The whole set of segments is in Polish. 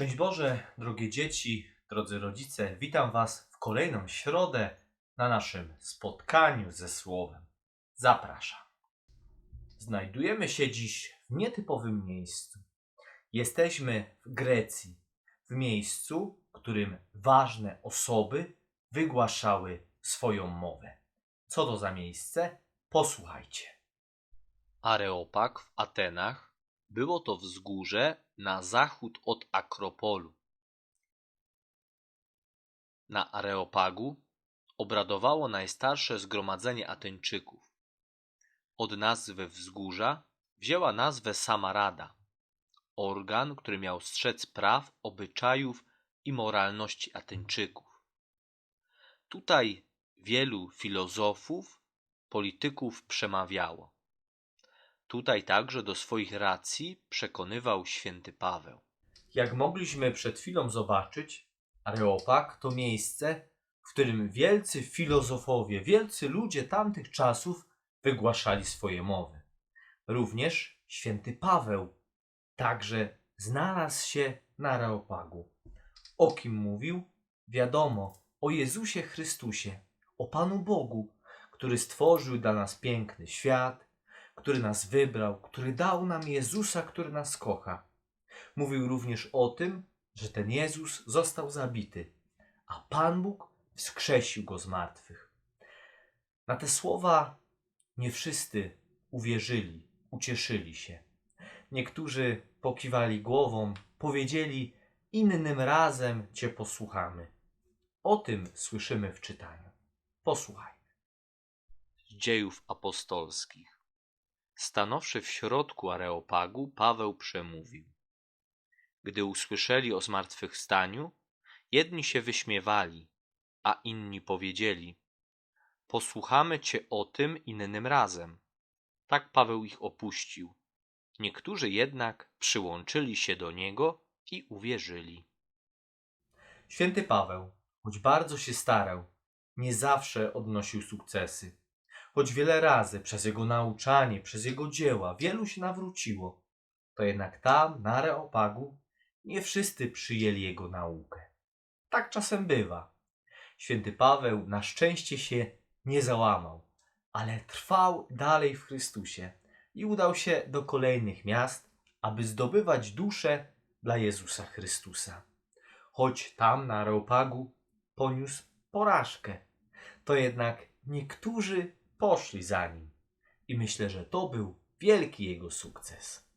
Szczęść Boże, drogie dzieci, drodzy rodzice, witam Was w kolejną środę na naszym spotkaniu ze Słowem. Zapraszam. Znajdujemy się dziś w nietypowym miejscu. Jesteśmy w Grecji, w miejscu, w którym ważne osoby wygłaszały swoją mowę. Co to za miejsce? Posłuchajcie. Areopag w Atenach było to wzgórze na zachód od Akropolu. Na Areopagu obradowało najstarsze zgromadzenie Ateńczyków. Od nazwy wzgórza wzięła nazwę Samarada, organ, który miał strzec praw, obyczajów i moralności Ateńczyków. Tutaj wielu filozofów, polityków przemawiało. Tutaj także do swoich racji przekonywał święty Paweł. Jak mogliśmy przed chwilą zobaczyć, Areopag to miejsce, w którym wielcy filozofowie, wielcy ludzie tamtych czasów wygłaszali swoje mowy. Również święty Paweł także znalazł się na Areopagu. O kim mówił? Wiadomo, o Jezusie Chrystusie, o Panu Bogu, który stworzył dla nas piękny świat, który nas wybrał, który dał nam Jezusa, który nas kocha. Mówił również o tym, że ten Jezus został zabity, a Pan Bóg wskrzesił go z martwych. Na te słowa nie wszyscy uwierzyli, ucieszyli się. Niektórzy pokiwali głową, powiedzieli: Innym razem Cię posłuchamy. O tym słyszymy w czytaniu. Posłuchaj. dziejów apostolskich. Stanowszy w środku Areopagu, Paweł przemówił. Gdy usłyszeli o zmartwychwstaniu, jedni się wyśmiewali, a inni powiedzieli: Posłuchamy cię o tym innym razem. Tak Paweł ich opuścił. Niektórzy jednak przyłączyli się do niego i uwierzyli. Święty Paweł, choć bardzo się starał, nie zawsze odnosił sukcesy. Choć wiele razy przez jego nauczanie, przez jego dzieła wielu się nawróciło, to jednak tam, na Areopagu, nie wszyscy przyjęli jego naukę. Tak czasem bywa. Święty Paweł na szczęście się nie załamał, ale trwał dalej w Chrystusie i udał się do kolejnych miast, aby zdobywać dusze dla Jezusa Chrystusa. Choć tam na Areopagu poniósł porażkę, to jednak niektórzy poszli za nim i myślę, że to był wielki jego sukces.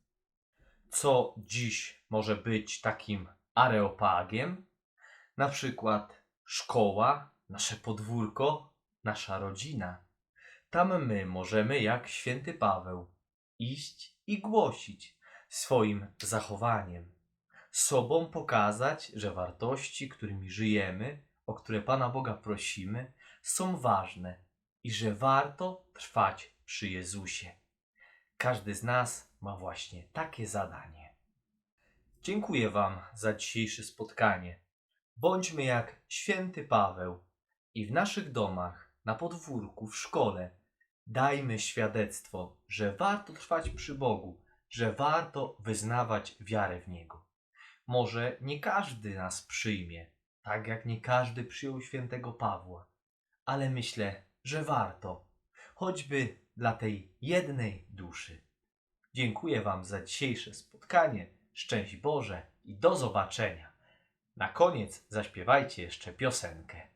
Co dziś może być takim areopagiem? Na przykład szkoła, nasze podwórko, nasza rodzina. Tam my możemy, jak święty Paweł, iść i głosić swoim zachowaniem, sobą pokazać, że wartości, którymi żyjemy, o które Pana Boga prosimy, są ważne i że warto trwać przy Jezusie. Każdy z nas ma właśnie takie zadanie. Dziękuję Wam za dzisiejsze spotkanie. Bądźmy jak święty Paweł i w naszych domach, na podwórku, w szkole dajmy świadectwo, że warto trwać przy Bogu, że warto wyznawać wiarę w Niego. Może nie każdy nas przyjmie, tak jak nie każdy przyjął świętego Pawła, ale myślę, że warto, choćby dla tej jednej duszy. Dziękuję Wam za dzisiejsze spotkanie. Szczęść Boże i do zobaczenia. Na koniec zaśpiewajcie jeszcze piosenkę.